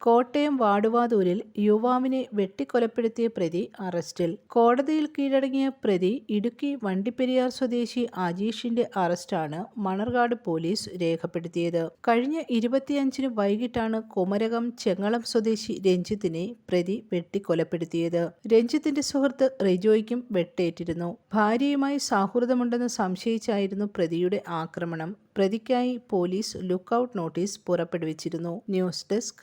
കോട്ടയം വാടുവാതൂരിൽ യുവാവിനെ വെട്ടിക്കൊലപ്പെടുത്തിയ പ്രതി അറസ്റ്റിൽ. കോടതിയിൽ കീഴടങ്ങിയ പ്രതി ഇടുക്കി വണ്ടിപ്പെരിയാർ സ്വദേശി അജീഷിന്റെ അറസ്റ്റാണ് മണർകാട് പോലീസ് രേഖപ്പെടുത്തിയത്. കഴിഞ്ഞ ഇരുപത്തിയഞ്ചിന് വൈകിട്ടാണ് കുമരകം ചെങ്ങളം സ്വദേശി രഞ്ജിത്തിനെ പ്രതി വെട്ടിക്കൊലപ്പെടുത്തിയത്. രഞ്ജിത്തിന്റെ സുഹൃത്ത് റിജോയ്ക്കും വെട്ടേറ്റിരുന്നു. ഭാര്യയുമായി സൗഹൃദമുണ്ടെന്ന് സംശയിച്ചായിരുന്നു പ്രതിയുടെ ആക്രമണം. പ്രതിക്കായി പോലീസ് ലുക്കൌട്ട് നോട്ടീസ് പുറപ്പെടുവിച്ചിരുന്നു. News desk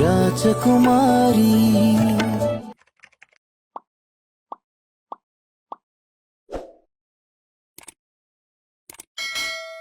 राजकुमारी